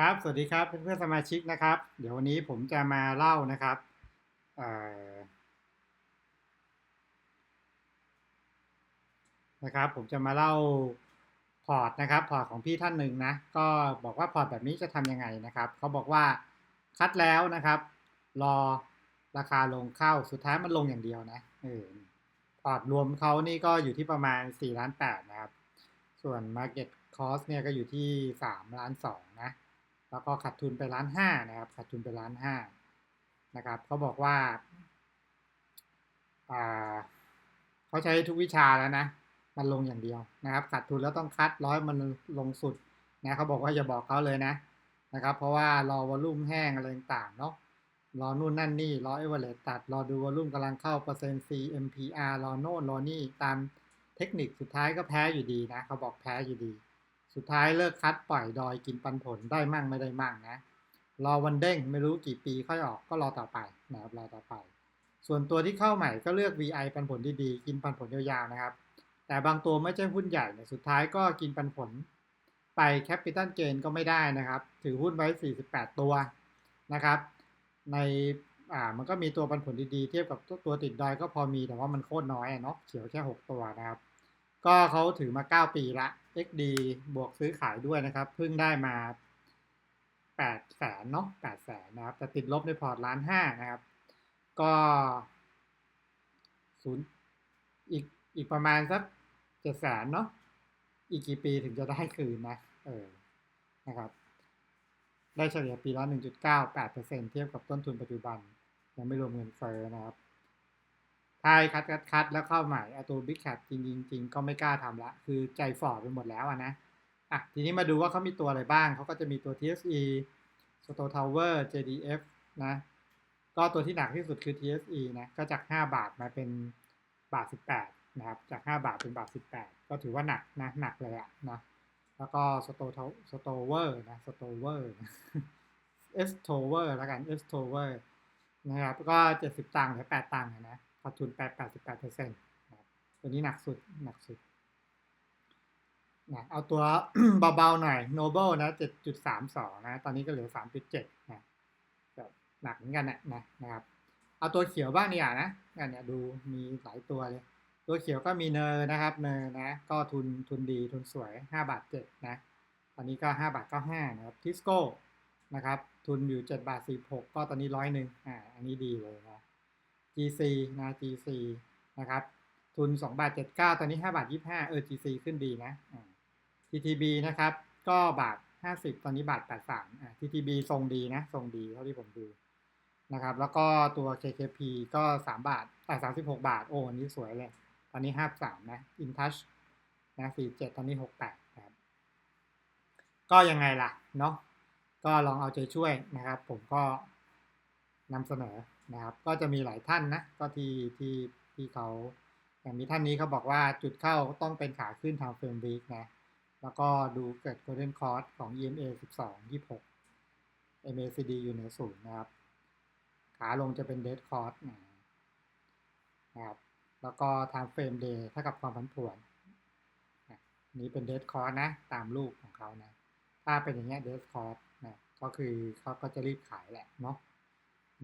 ครับสวัสดีครับเพื่อนๆสมาชิกนะครับ เดี๋ยววันนี้ผมจะมาเล่านะครับนะครับ ผมจะมาเล่าพอร์ตนะครับพอร์ตของพี่ท่านหนึ่งนะ ก็บอกว่าพอร์ตแบบนี้จะทำยังไงนะครับเขาบอกว่าคัดแล้วนะครับ รอราคาลงเข้าสุดท้ายมันลงอย่างเดียวนะเออพอร์ตรวมเขานี่ก็อยู่ที่ประมาณ4ล้าน8นะครับ ส่วน Market Cost เนี่ยก็อยู่ที่3ล้าน2นะ แล้วก็ขาดทุนไปล้านห้านะครับขาดทุนไปล้านห้านะครับเขาบอกว่าเขาใช้ทุกวิชาแล้วนะมันลงอย่างเดียวนะครับขาดทุนแล้วต้องคัดร้อยมันลงสุดนะเขาบอกว่าอย่าบอกเขาเลยนะนะครับ เพราะว่ารอวอลุ่มแห้งอะไรต่างเนาะรอนู่นนั่นนี่รอเอเวอเรสตัดรอดูวอลุ่มกำลังเข้าเปอร์เซ็นต์ CMPR รอโน่นรอนี่ตามเทคนิคสุดท้ายก็แพ้อยู่ดีนะเขาบอกแพ้อยู่ดี สุดท้ายเลิกคัดปล่อยดอยกินปันผลได้มั่งไม่ได้มั่งนะ รอวันเด้งไม่รู้กี่ปีค่อยออกก็รอต่อไปนะครับรอต่อไป ส่วนตัวที่เข้าใหม่ก็เลือก VI ปันผลดีๆกินปันผลยาวๆนะครับ แต่บางตัวไม่ใช่หุ้นใหญ่เนี่ยสุดท้ายก็กินปันผล ไปแคปิตอลเกนก็ไม่ได้นะครับ ถือหุ้นไว้ 48 ตัวนะครับ ในอ่ามันก็มีตัวปันผลดีๆ เทียบกับตัวติดดอยก็พอมีแต่ว่ามันโคตรน้อยเนาะเขียวแค่ 6 ตัวนะครับ ก็เขาถือมา 9 ปีละ XD บวกซื้อขายด้วยนะครับ เพิ่งได้มา8แสนเนาะ8แสนนะครับแต่ติดลบในพอร์ตล้านห้านะครับ ก็ศูนย์อีกอีกประมาณสักเจ็ดแสนเนาะอีกกี่ปีถึงจะได้คืนนะเออนะครับ ได้เฉลี่ยปีละ1.98%เทียบกับต้นทุนปัจจุบัน ยังไม่รวมเงินเฟ้อนะครับ ถ้าคัดคัดคัดแล้วเข้าใหม่เอาตัว Big Cat จริงจริงก็ไม่กล้าทำละ คือใจฝ่อไปหมดแล้วนะอะทีนี้มาดูว่าเขามีตัวอะไรบ้าง เขาก็จะมีตัว TSE Sto Tower JDF นะ ก็ตัวที่หนักที่สุดคือ TSE นะ ก็จาก 5 บาทมาเป็นบาท 18 นะครับ จาก 5 บาทเป็นบาท 18 ก็ถือว่าหนักนะ หนักเลยอะนะแล้วก็ Sto Stower นะ Stower S Tower แล้วกัน S Tower นะครับ ก็ 70 ตังค์หรือ 8 ตังค์นะ ขาดทุนแปดแปดสิบแปดเปอร์เซ็นต์ตัวนี้หนักสุดหนักสุดนะเอาตัวเบาๆหน่อย Noble นะเจ็ดจุดสามสองนะ ตอนนี้ก็เหลือสามจุดเจ็ดนะแบบหนักเหมือนกันนะนะนะครับ เอาตัวเขียวบ้างเนี่อะนะเนี่ยดูมีหลายตัวเลย ตัวเขียวก็มีเนอร์นะครับ เนอร์นะ ก็ทุนทุนดีทุนสวยห้าบาทเจ็ดนะ ตอนนี้ก็ห้าบาทเก้าห้านะครับทิสโก้นะครับ ทุนอยู่เจ็ดบาทสี่หกก็ตอนนี้ร้อยหนึ่งอ่าอันนี้ดีเลยนะ GC นะ GC นะครับ ทุน2บาท79 ตอนนี้5บาท25 เออ GC ขึ้นดีนะ TTB นะครับ ก็บาท 50 ตอนนี้บาท 83อ่า TTB ทรงดีนะ ทรงดีเท่าที่ผมดูนะครับ แล้วก็ตัว KKP ก็ 3 บาทแต่36 บาท โอ้อันนี้สวยเลย ตอนนี้ 53 นะ InTouch นะ47 ตอนนี้ 68นะครับ ก็ยังไงล่ะ เนาะ ก็ลองเอาใจช่วยนะครับ ผมก็นำเสนอ นะครับ ก็จะมีหลายท่านนะ ก็ที่ที่ที่เขาอย่างมีท่านนี้เขาบอกว่าจุดเข้าต้องเป็นขาขึ้นทางเฟรมวีคนะ แล้วก็ดูเกิด golden cross ของ EMA 12 26 MACD อยู่ในศูนย์นะครับ ขาลงจะเป็น dead cross นะครับ แล้วก็ทางเฟรมเดย์ถ้ากับความผันผวน นี้เป็น dead cross นะ ตามรูปของเขานะ ถ้าเป็นอย่างเงี้ย dead cross นะ ก็คือเขาก็จะรีบขายแหละเนาะ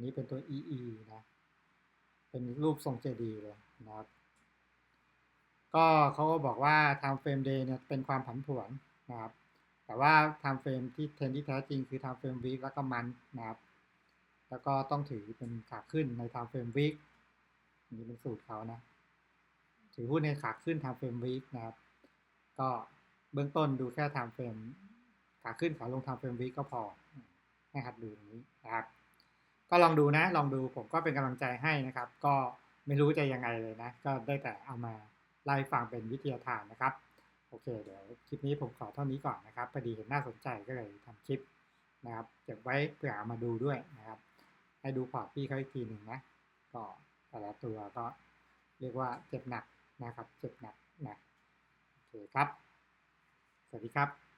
นี้เป็นตัว EE นะ เป็นรูปทรงเจดีเลยนะครับ ก็เขาก็บอกว่า time frame day เนี่ยเป็นความผันผวนนะครับ แต่ว่า time frame ที่เทรนที่แท้จริงคือ time frame week แล้วก็มันนะครับ แล้วก็ต้องถือเป็นขาขึ้นใน time frame week นี่เป็นสูตรเขานะ ถือหุ้นในขาขึ้น time frame week นะครับ ก็เบื้องต้นดูแค่ time frame ขาขึ้นขาลง time frame week ก็พอให้หัดดูอย่างนี้นะครับ ก็ลองดูนะลองดูผมก็เป็นกำลังใจให้นะครับ ก็ไม่รู้จะยังไงเลยนะ ก็ได้แต่เอามาไล่ฟังเป็นวิทยาทานนะครับ โอเค เดี๋ยวคลิปนี้ผมขอเท่านี้ก่อนนะครับพอดีเห็นน่าสนใจก็เลยทำคลิปนะครับเก็บไว้เผื่อมาดูด้วยนะครับ ให้ดูพอร์ตพี่เขาอีกทีหนึ่งนะก็แต่ละตัวก็เรียกว่าเจ็บหนักนะครับ เจ็บหนักนะโอเคครับ สวัสดีครับ